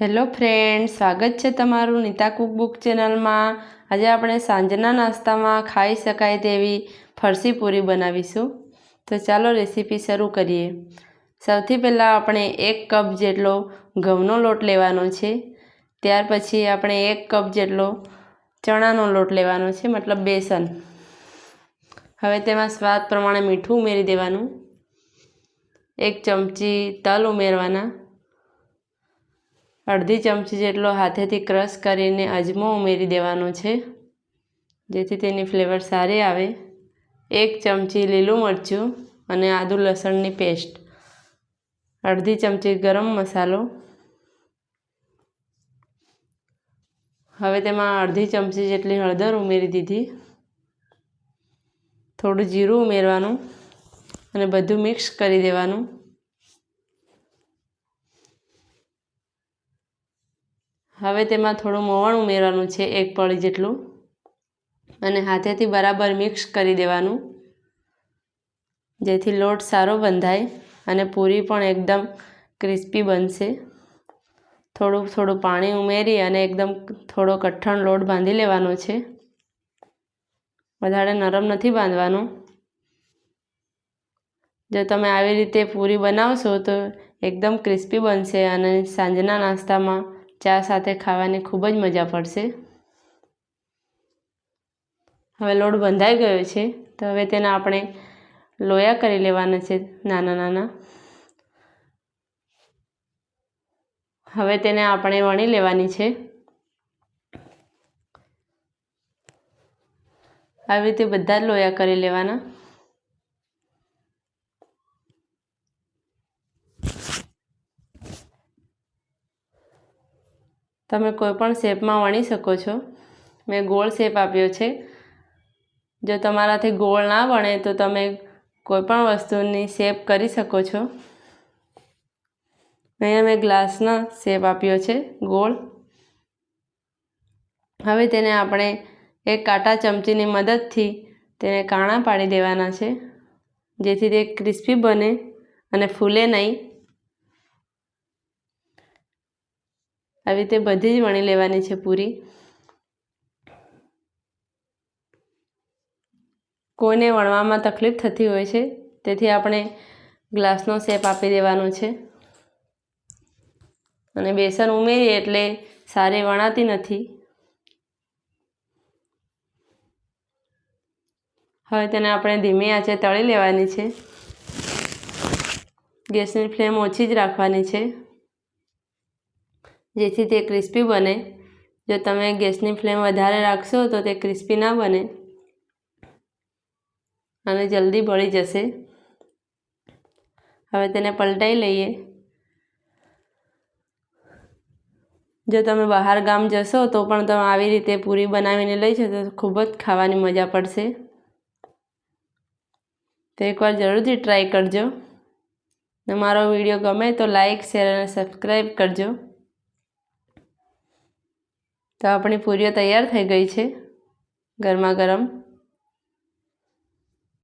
Hello friend, સ્વાગત છે તમારું નીતા કુકબુક ચેનલમાં. આજે આપણે સાંજના નાસ્તામાં ખાઈ શકાય તેવી ફરસી પૂરી બનાવીશું. તો ચાલો રેસીપી શરૂ કરીએ. સૌથી પહેલાં આપણે એક કપ જેટલો ઘઉંનો લોટ લેવાનો છે. ત્યાર પછી આપણે એક કપ જેટલો ચણાનો લોટ લેવાનો છે, મતલબ બેસન. હવે તેમાં સ્વાદ પ્રમાણે મીઠું ઉમેરી દેવાનું. એક ચમચી તલ ઉમેરવાના. અડધી ચમચી જેટલો હાથેથી ક્રશ કરીને અજમો ઉમેરી દેવાનો છે. જેથી તેની ફ્લેવર સારી આવે. એક ચમચી લીલું મરચું અને આદુ લસણની પેસ્ટ. અડધી ચમચી ગરમ મસાલો. હવે તેમાં અડધી ચમચી જેટલી હળદર ઉમેરી દીધી. થોડું જીરું ઉમેરવાનું અને બધું મિક્સ કરી દેવાનું. હવે તેમાં થોડું મોવણ ઉમેરવાનું છે, એક પળી જેટલું. અને હાથેથી બરાબર મિક્સ કરી દેવાનું. જેથી લોટ સારો બંધાય અને પૂરી પણ એકદમ ક્રિસ્પી બનશે. થોડું થોડું પાણી ઉમેરી અને એકદમ થોડો કઠણ લોટ બાંધી લેવાનો છે. વધારે નરમ નથી બાંધવાનો. જો તમે આવી રીતે પૂરી બનાવશો તો એકદમ ક્રિસ્પી બનશે અને સાંજના નાસ્તામાં ચા સાથે ખાવાની ખૂબ જ મજા પડશે. હવે લોટ બંધાઈ ગયો છે, તો હવે તેના આપણે લોયા કરી લેવાના છે, નાના નાના. હવે તેને આપણે વણી લેવાની છે. આવી રીતે બધા જ લોયા કરી લેવાના. તમે કોઈપણ શેપમાં વણી શકો છો. મેં ગોળ શેપ આપ્યો છે. જો તમારાથી ગોળ ના વણે તો તમે કોઈપણ વસ્તુની શેપ કરી શકો છો. અહીંયા મેં ગ્લાસના શેપ આપ્યો છે, ગોળ. હવે તેને આપણે એક કાંટા ચમચીની મદદથી તેને કાણા પાડી દેવાના છે, જેથી તે ક્રિસ્પી બને અને ફૂલે નહીં. આવી રીતે બધી જ વણી લેવાની છે પૂરી. કોઈને વણવામાં તકલીફ થતી હોય છે, તેથી આપણે ગ્લાસનો શેપ આપી દેવાનો છે. અને બેસન ઉમેરીએ એટલે સારી વણાતી નથી. હવે તેને આપણે ધીમી આંચે તળી લેવાની છે. ગેસની ફ્લેમ ઓછી જ રાખવાની છે. જેથી તે ક્રિસ્પી બને. જો તમે ગેસની ફ્લેમ વધારે રાખશો તો તે ક્રિસ્પી ના બને. અને જલ્દી બળી જશે. હવે તેને પલટાઈ લઈએ. જો તમે બહાર ગામ જશો તો પણ તમે આવી રીતે પૂરી બનાવીને લઈ જશો તો ખૂબ જ ખાવાની મજા પડશે. તો એકવાર જરૂરથી ટ્રાય કરજો. ને મારો વીડિયો ગમે તો લાઇક શેર અને સબસ્ક્રાઈબ કરજો. તો આપણી પૂરીઓ તૈયાર થઈ ગઈ છે ગરમા ગરમ.